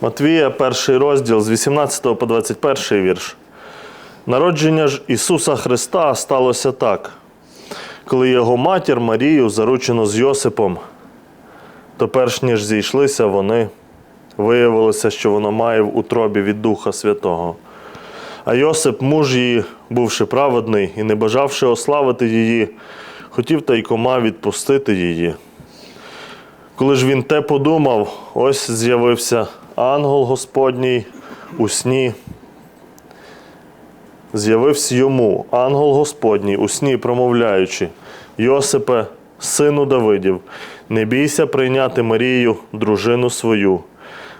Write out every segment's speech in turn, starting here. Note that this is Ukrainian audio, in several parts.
Матвія, перший розділ з 18 по 21 вірш. Народження ж Ісуса Христа сталося так. Коли його матір Марію заручено з Йосипом, то перш ніж зійшлися вони, виявилося, що воно має в утробі від Духа Святого. А Йосип, муж її, бувши праведний і не бажавши ославити її, хотів тайкома відпустити її. Коли ж він те подумав, ось з'явився ангел Господній у сні. З'явився йому ангел Господній у сні, промовляючи: Йосипе, сину Давидів, не бійся прийняти Марію, дружину свою,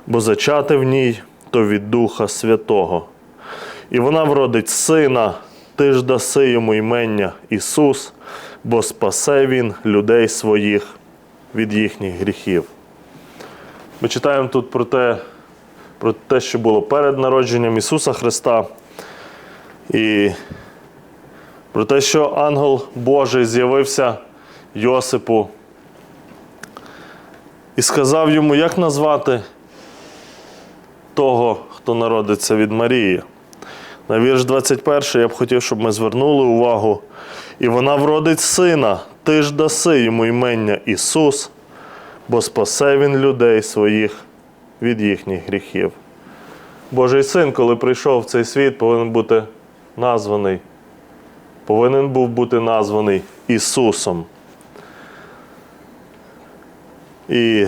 бо зачати в ній то від Духа Святого. І вона вродить сина, ти ж даси йому імення Ісус, бо спасе Він людей своїх від їхніх гріхів. Ми читаємо тут про те, про те, що було перед народженням Ісуса Христа. І про те, що ангел Божий з'явився Йосипу і сказав йому, як назвати того, хто народиться від Марії. На вірш 21 я б хотів, щоб ми звернули увагу. І вона вродить сина, ти ж даси йому імення Ісус, бо спасе Він людей своїх від їхніх гріхів. Божий син, коли прийшов в цей світ, повинен бути названий. Повинен був бути названий Ісусом. І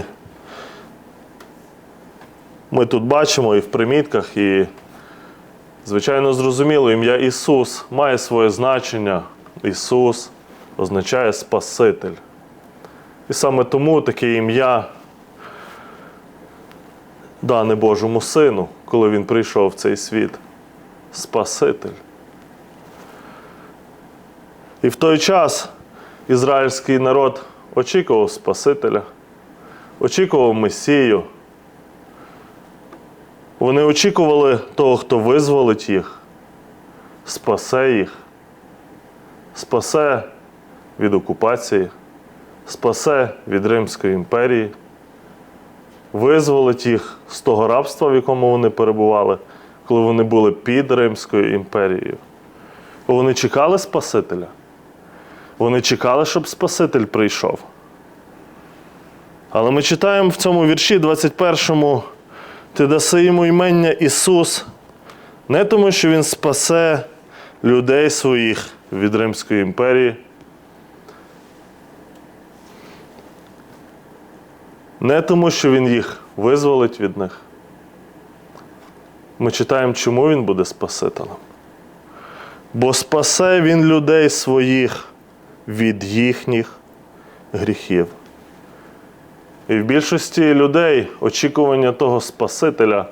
ми тут бачимо і в примітках, і, звичайно, зрозуміло, ім'я Ісус має своє значення. Ісус означає Спаситель. І саме тому таке ім'я дане Божому Сину, коли Він прийшов в цей світ. Спаситель. І в той час ізраїльський народ очікував Спасителя, очікував Месію. Вони очікували того, хто визволить їх, спасе їх, спасе від окупації, спасе від Римської імперії, визволить їх з того рабства, в якому вони перебували, коли вони були під Римською імперією. Вони чекали Спасителя. Вони чекали, щоб Спаситель прийшов. Але ми читаємо в цьому вірші 21 ти даси йому імення Ісус, не тому, що Він спасе людей своїх від Римської імперії, не тому, що Він їх визволить від них. Ми читаємо, чому Він буде Спасителем. Бо спасе Він людей своїх від їхніх гріхів. І в більшості людей очікування того Спасителя,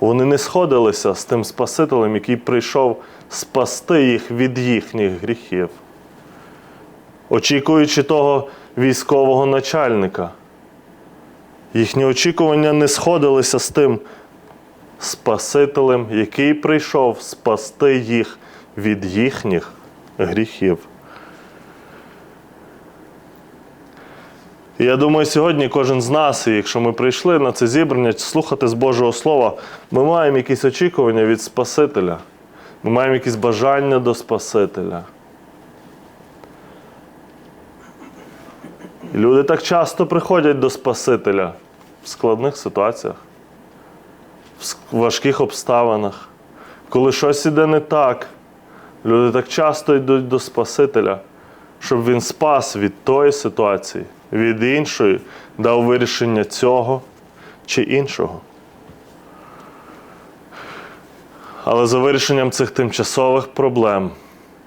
вони не сходилися з тим Спасителем, який прийшов спасти їх від їхніх гріхів. Очікуючи того військового начальника, їхні очікування не сходилися з тим Спасителем, який прийшов спасти їх від їхніх гріхів. І я думаю, сьогодні кожен з нас, якщо ми прийшли на це зібрання слухати з Божого Слова, ми маємо якісь очікування від Спасителя. Ми маємо якісь бажання до Спасителя. Люди так часто приходять до Спасителя в складних ситуаціях, в важких обставинах. Коли щось іде не так, люди так часто йдуть до Спасителя, щоб він спас від тої ситуації, від іншої, дав вирішення цього чи іншого. Але за вирішенням цих тимчасових проблем,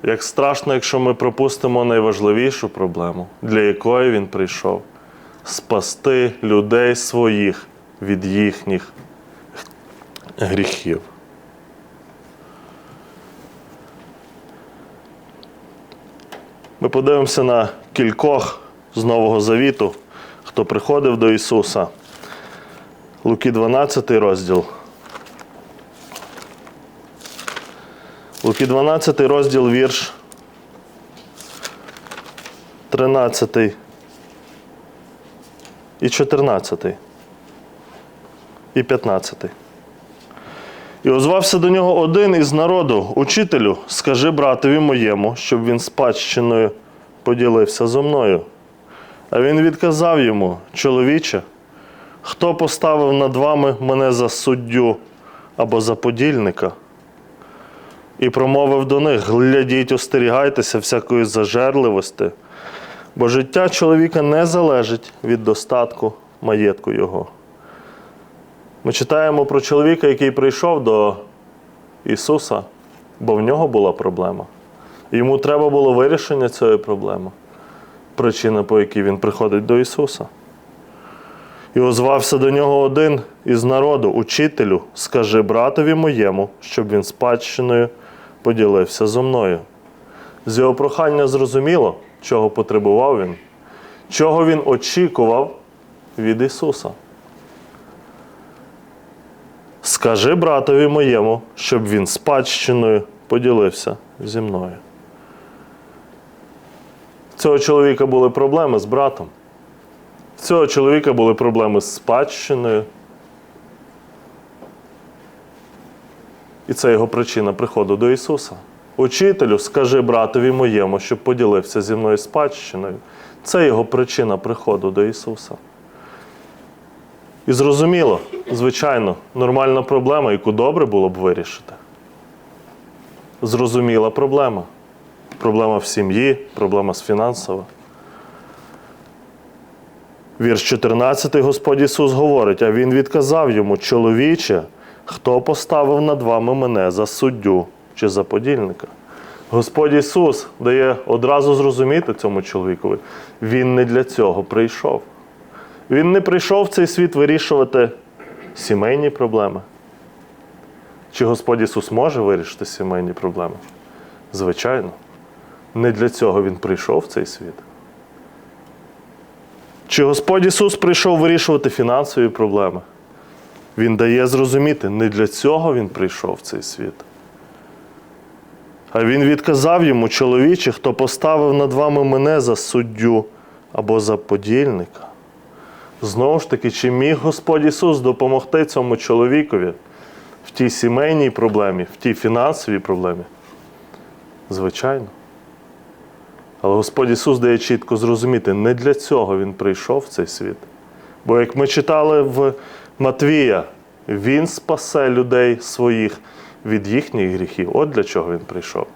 як страшно, якщо ми пропустимо найважливішу проблему, для якої він прийшов спасти людей своїх від їхніх гріхів. Ми подивимося на кількох з Нового Завіту, хто приходив до Ісуса. Луки 12 розділ. Луки 12 розділ вірш 13 і 14. і 15. І озвався до нього один із народу, учителю, скажи братові моєму, щоб він спадщиною поділився зо мною. А він відказав йому, чоловіче, хто поставив над вами мене за суддю або за подільника? І промовив до них: глядіть, остерігайтеся всякої зажерливості, бо життя чоловіка не залежить від достатку маєтку його. Ми читаємо про чоловіка, який прийшов до Ісуса, бо в нього була проблема. Йому треба було вирішення цієї проблеми, причина, по якій він приходить до Ісуса. І озвався до нього один із народу, учителю, скажи братові моєму, щоб він спадщиною поділився зо мною. З його прохання зрозуміло, чого потребував він, чого він очікував від Ісуса. Скажи братові моєму, щоб він спадщиною поділився зі мною. В цього чоловіка були проблеми з братом. В цього чоловіка були проблеми з спадщиною. І це його причина приходу до Ісуса. Учителю, скажи братові моєму, щоб поділився зі мною спадщиною. Це його причина приходу до Ісуса. І зрозуміло, звичайно, нормальна проблема, яку добре було б вирішити. Зрозуміла проблема. Проблема в сім'ї, проблема з фінансово. Вірш 14 Господь Ісус говорить, а Він відказав йому, чоловіче, хто поставив над вами мене за суддю чи за подільника? Господь Ісус дає одразу зрозуміти цьому чоловікові, Він не для цього прийшов. Він не прийшов в цей світ вирішувати сімейні проблеми. Чи Господь Ісус може вирішити сімейні проблеми? Звичайно. Не для цього Він прийшов в цей світ. Чи Господь Ісус прийшов вирішувати фінансові проблеми? Він дає зрозуміти, не для цього Він прийшов в цей світ. А Він відказав йому, чоловіче, хто поставив над вами мене за суддю або за подільника. Знову ж таки, чи міг Господь Ісус допомогти цьому чоловікові в тій сімейній проблемі, в тій фінансовій проблемі? Звичайно. Але Господь Ісус дає чітко зрозуміти, не для цього Він прийшов в цей світ. Бо як ми читали в Матвія, Він спасе людей своїх від їхніх гріхів. От для чого Він прийшов.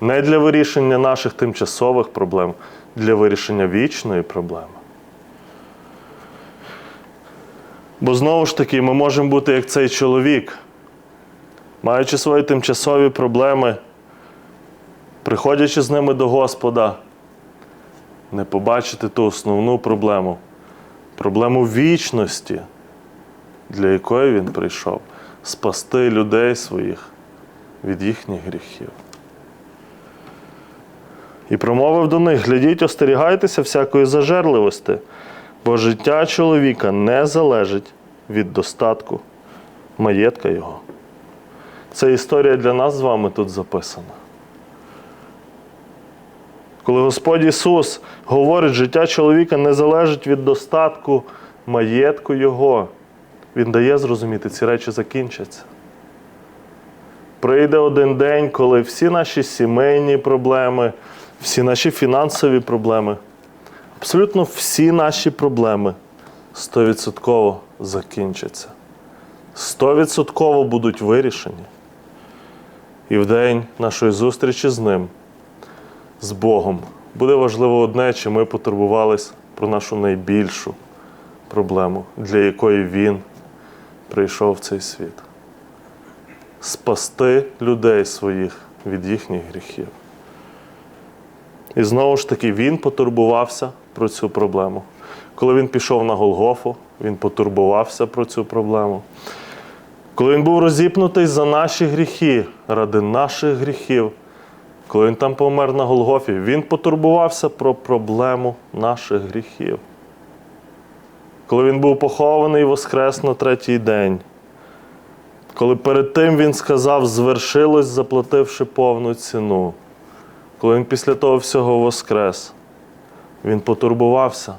Не для вирішення наших тимчасових проблем, для вирішення вічної проблеми. Бо знову ж таки, ми можемо бути як цей чоловік, маючи свої тимчасові проблеми, приходячи з ними до Господа, не побачити ту основну проблему, проблему вічності, для якої він прийшов, спасти людей своїх від їхніх гріхів. І промовив до них: глядіть, остерігайтеся всякої зажерливості, бо життя чоловіка не залежить від достатку маєтка його. Це історія для нас з вами тут записана. Коли Господь Ісус говорить, життя чоловіка не залежить від достатку маєтку Його, Він дає зрозуміти, ці речі закінчаться. Прийде один день, коли всі наші сімейні проблеми, всі наші фінансові проблеми, абсолютно всі наші проблеми стовідсотково закінчаться. Стовідсотково будуть вирішені. І в день нашої зустрічі з ним, з Богом, буде важливо одне, чи ми потурбувались про нашу найбільшу проблему, для якої Він прийшов в цей світ. Спасти людей своїх від їхніх гріхів. І знову ж таки, він потурбувався про цю проблему. Коли він пішов на Голгофу, він потурбувався про цю проблему. Коли він був розіпнутий за наші гріхи, ради наших гріхів, коли він там помер на Голгофі, він потурбувався про проблему наших гріхів. Коли він був похований воскрес на третій день, коли перед тим він сказав, звершилось, заплативши повну ціну, коли він після того всього воскрес, він потурбувався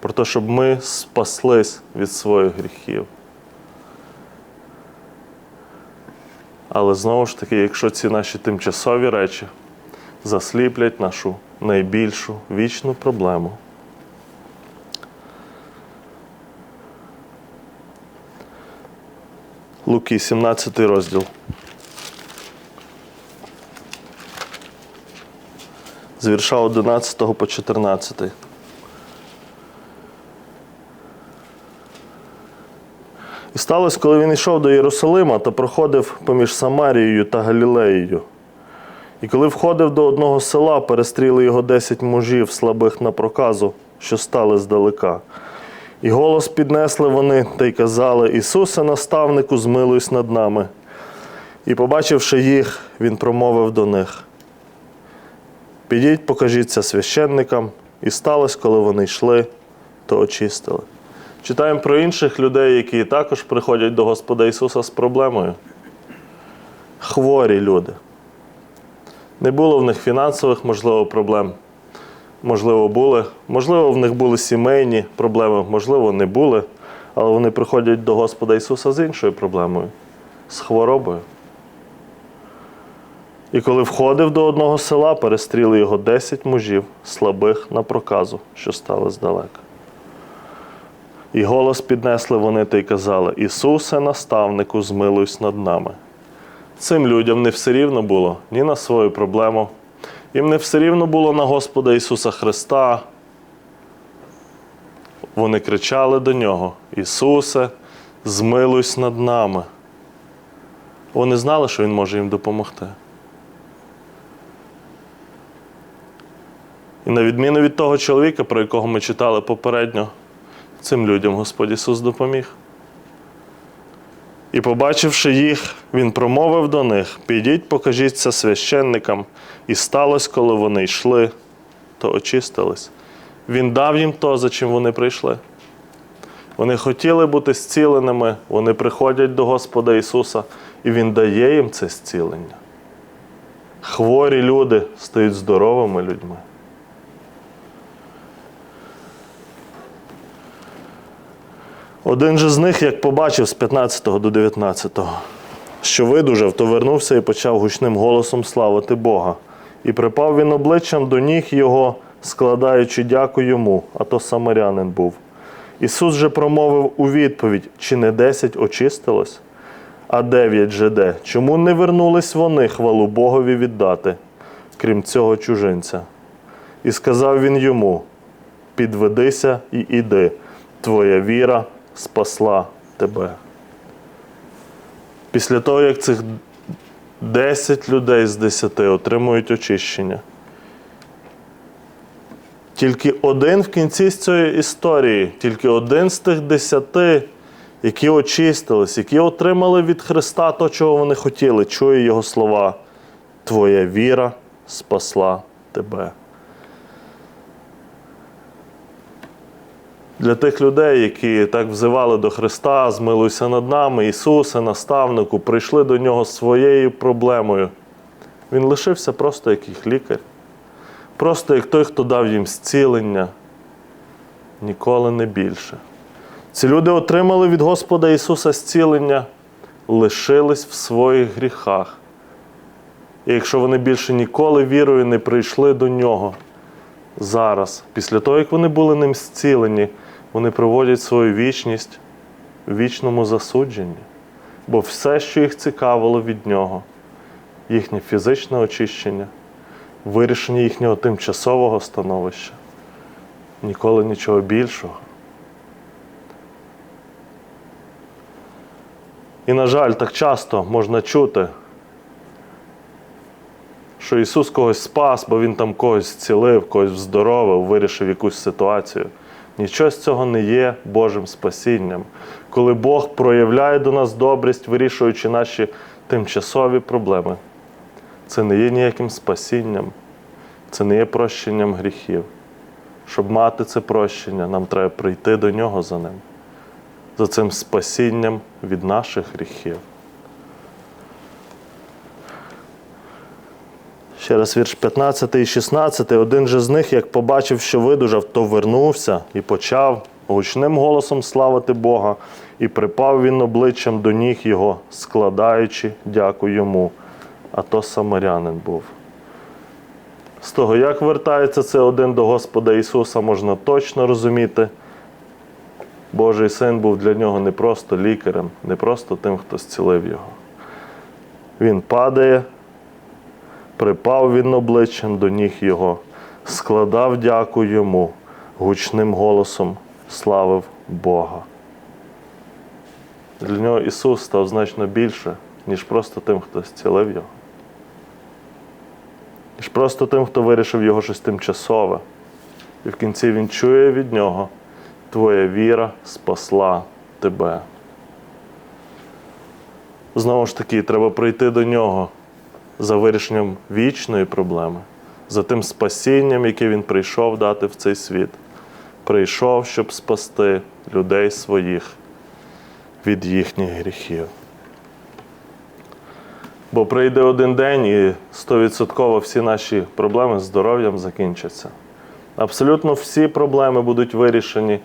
про те, щоб ми спаслись від своїх гріхів. Але знову ж таки, якщо ці наші тимчасові речі засліплять нашу найбільшу вічну проблему. Луки, 17 розділ. З вірша 11 по 14. І сталося, коли він йшов до Єрусалима та проходив поміж Самарією та Галілеєю. І коли входив до одного села, перестріли його десять мужів, слабих на проказу, що стали здалека. І голос піднесли вони та й казали: Ісусе, наставнику, змилуйся над нами. І, побачивши їх, він промовив до них: Підіть, покажіться священникам, і сталося, коли вони йшли, то очистили. Читаємо про інших людей, які також приходять до Господа Ісуса з проблемою. Хворі люди. Не було в них фінансових, можливо, проблем. Можливо, були. Можливо, в них були сімейні проблеми, можливо, не були. Але вони приходять до Господа Ісуса з іншою проблемою з хворобою. І коли входив до одного села, перестріли його десять мужів, слабих на проказу, що стали здалека. І голос піднесли вони та й казали: Ісусе, наставнику, змилуйся над нами. Цим людям не все рівно було ні на свою проблему. Їм не все рівно було на Господа Ісуса Христа. Вони кричали до Нього: Ісусе, змилуйся над нами. Вони знали, що Він може їм допомогти. І на відміну від того чоловіка, про якого ми читали попередньо, цим людям Господь Ісус допоміг. І, побачивши їх, Він промовив до них: Підіть, покажіться священникам. І сталося, коли вони йшли, то очистились. Він дав їм то, за чим вони прийшли. Вони хотіли бути зціленими, вони приходять до Господа Ісуса, і Він дає їм це зцілення. Хворі люди стають здоровими людьми. Один же з них, як побачив з 15 до 19, що видужав, то вернувся і почав гучним голосом славити Бога. І припав він обличчям до ніг його, складаючи дяку йому, а то самарянин був. Ісус же промовив у відповідь: чи не десять очистилось, а дев'ять же де? Чому не вернулись вони хвалу Богові віддати, крім цього чужинця? І сказав він йому: підведися і іди, твоя віра спасла тебе. Після того, як цих 10 людей з 10 отримують очищення, тільки один в кінці з цієї історії, тільки один з тих десяти, які очистились, які отримали від Христа то, чого вони хотіли, чує Його слова. Твоя віра спасла тебе. Для тих людей, які так взивали до Христа, змилуйся над нами, Ісусе, наставнику, прийшли до Нього своєю проблемою. Він лишився просто як їх лікар, просто як той, хто дав їм зцілення, ніколи не більше. Ці люди отримали від Господа Ісуса зцілення, лишились в своїх гріхах. І якщо вони більше ніколи вірою не прийшли до Нього, зараз, після того, як вони були ним зцілені, вони проводять свою вічність в вічному засудженні. Бо все, що їх цікавило від нього, їхнє фізичне очищення, вирішення їхнього тимчасового становища, ніколи нічого більшого. І, на жаль, так часто можна чути, що Ісус когось спас, бо Він там когось зцілив, когось вздоровив, вирішив якусь ситуацію. Нічого з цього не є Божим спасінням. Коли Бог проявляє до нас добрість, вирішуючи наші тимчасові проблеми, це не є ніяким спасінням, це не є прощенням гріхів. Щоб мати це прощення, нам треба прийти до Нього за ним, за цим спасінням від наших гріхів. Ще раз вірш 15 і 16. Один же з них, як побачив, що видужав, то вернувся і почав гучним голосом славити Бога, і припав він обличчям до ніг його, складаючи дяку йому. А то самарянин був. З того, як вертається це один до Господа Ісуса, можна точно розуміти. Божий син був для нього не просто лікарем, не просто тим, хто зцілив його. Він падає, припав він обличчям до ніг його, складав дяку йому, гучним голосом славив Бога. Для нього Ісус став значно більше, ніж просто тим, хто зцілив його. Ніж просто тим, хто вирішив його щось тимчасове. І в кінці він чує від нього, твоя віра спасла тебе. Знову ж таки, треба прийти до нього за вирішенням вічної проблеми, за тим спасінням, яке він прийшов дати в цей світ. Прийшов, щоб спасти людей своїх від їхніх гріхів. Бо прийде один день і стовідсотково всі наші проблеми з здоров'ям закінчаться. Абсолютно всі проблеми будуть вирішені,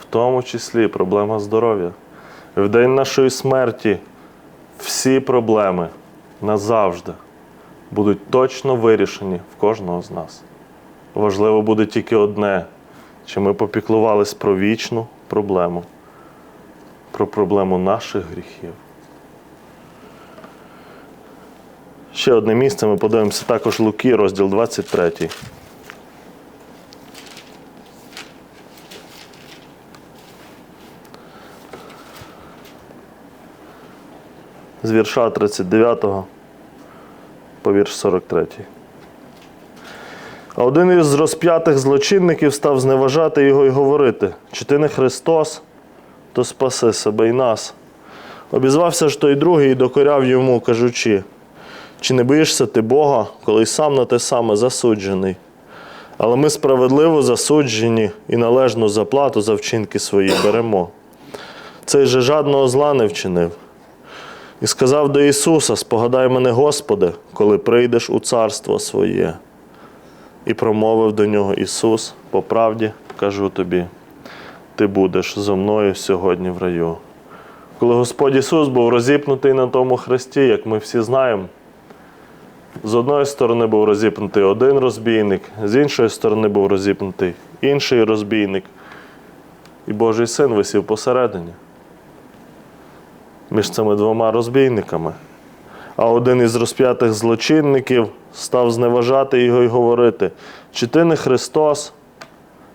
в тому числі проблема здоров'я. В день нашої смерті всі проблеми назавжди будуть точно вирішені в кожного з нас. Важливо буде тільки одне, чи ми попіклувались про вічну проблему, про проблему наших гріхів. Ще одне місце ми подивимося також Луки, розділ 23. З вірша 39 по вірш 43. А один із розп'ятих злочинників став зневажати його і говорити: чи ти не Христос, то спаси себе і нас. Обізвався ж той другий і докоряв йому, кажучи, чи не боїшся ти Бога, коли сам на те саме засуджений? Але ми справедливо засуджені і належну заплату за вчинки свої беремо. Цей же жадного зла не вчинив. І сказав до Ісуса: Спогадай мене, Господи, коли прийдеш у царство своє. І промовив до нього Ісус: по правді кажу тобі, ти будеш зо мною сьогодні в раю. Коли Господь Ісус був розіпнутий на тому хресті, як ми всі знаємо, з одної сторони був розіпнутий один розбійник, з іншої сторони був розіпнутий інший розбійник. І Божий син висів посередині між цими двома розбійниками. А один із розп'ятих злочинників став зневажати його і говорити: чи ти не Христос,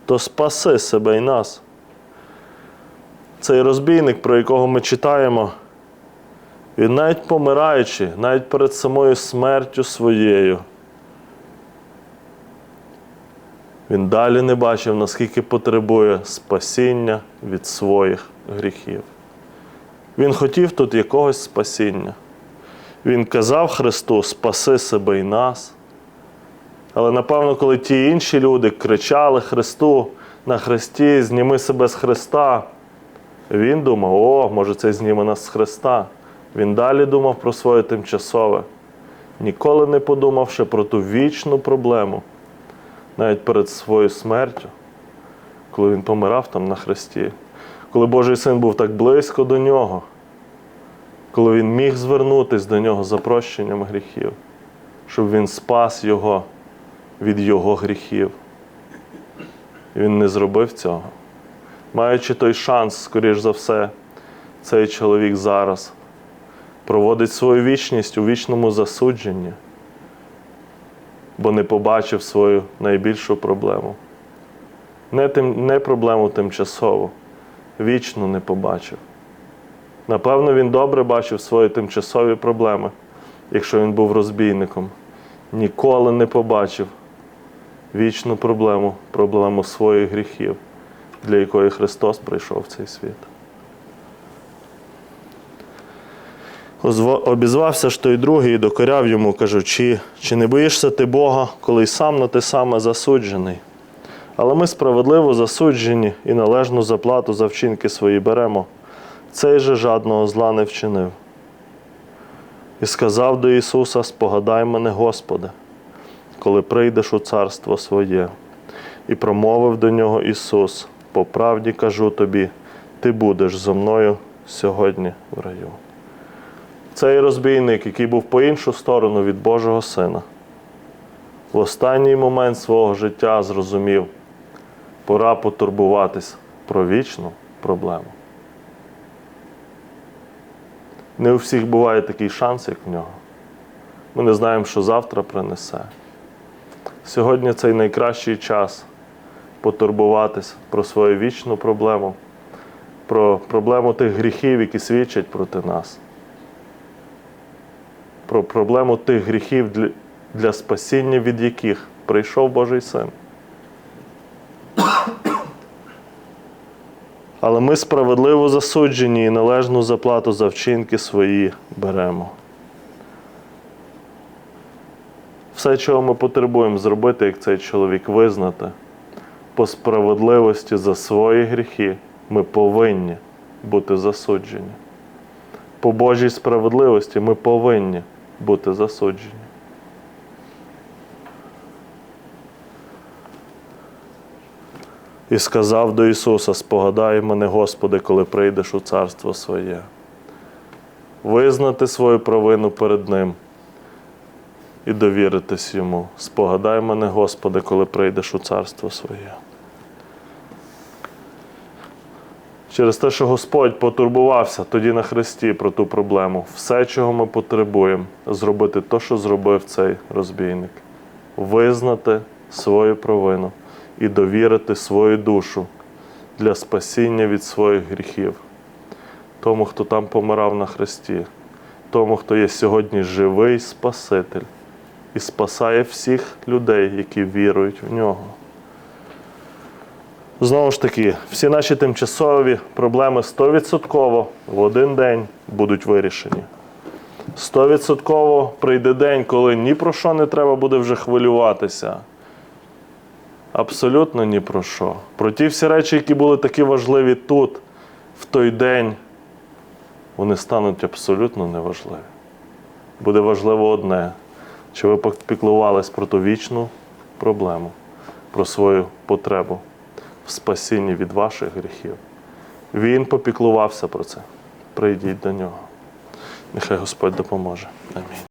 то спаси себе і нас. Цей розбійник, про якого ми читаємо, він навіть помираючи, навіть перед самою смертю своєю, він далі не бачив, наскільки потребує спасіння від своїх гріхів. Він хотів тут якогось спасіння. Він казав Христу, спаси себе і нас. Але напевно, коли ті інші люди кричали Христу на Христі, зніми себе з Христа, він думав, о, може, це зніме нас з Христа. Він далі думав про своє тимчасове, ніколи не подумавши про ту вічну проблему, навіть перед своєю смертю, коли він помирав там на Христі, коли Божий син був так близько до нього, коли він міг звернутися до нього за прощенням гріхів, щоб він спас його від його гріхів. І він не зробив цього. Маючи той шанс, скоріш за все, цей чоловік зараз проводить свою вічність у вічному засудженні, бо не побачив свою найбільшу проблему. Не, тим, не проблему тимчасову, вічну не побачив. Напевно, він добре бачив свої тимчасові проблеми, якщо він був розбійником. Ніколи не побачив вічну проблему, проблему своїх гріхів, для якої Христос прийшов в цей світ. Обізвався ж той другий і докоряв йому, кажучи, чи не боїшся ти Бога, коли й сам на те саме засуджений? Але ми справедливо засуджені і належну заплату за вчинки свої беремо. Цей же жадного зла не вчинив. І сказав до Ісуса: Спогадай мене, Господи, коли прийдеш у царство своє. І промовив до нього Ісус: По правді кажу тобі, ти будеш зо мною сьогодні в раю. Цей розбійник, який був по іншу сторону від Божого Сина, в останній момент свого життя зрозумів, пора потурбуватись про вічну проблему. Не у всіх буває такий шанс, як в нього. Ми не знаємо, що завтра принесе. Сьогодні цей найкращий час потурбуватись про свою вічну проблему, про проблему тих гріхів, які свідчать проти нас, про проблему тих гріхів, для, спасіння від яких прийшов Божий Син. Але ми справедливо засуджені і належну заплату за вчинки свої беремо. Все, чого ми потребуємо зробити, як цей чоловік, визнати по справедливості за свої гріхи, ми повинні бути засуджені. По Божій справедливості ми повинні бути засуджені. І сказав до Ісуса: Спогадай мене, Господи, коли прийдеш у царство своє. Визнати свою провину перед Ним і довіритись йому. Спогадай мене, Господи, коли прийдеш у царство своє. Через те, що Господь потурбувався тоді на Христі про ту проблему, все, чого ми потребуємо, зробити те, що зробив цей розбійник, визнати свою провину і довірити свою душу для спасіння від своїх гріхів. Тому, хто там помирав на Христі, тому, хто є сьогодні живий Спаситель і спасає всіх людей, які вірують в нього. Знову ж таки, всі наші тимчасові проблеми 100% в один день будуть вирішені. 100% прийде день, коли ні про що не треба буде вже хвилюватися. Абсолютно ні про що. Про ті всі речі, які були такі важливі тут, в той день, вони стануть абсолютно неважливі. Буде важливо одне, чи ви попіклувались про ту вічну проблему, про свою потребу в спасінні від ваших гріхів. Він попіклувався про це. Прийдіть до нього. Нехай Господь допоможе. Амінь.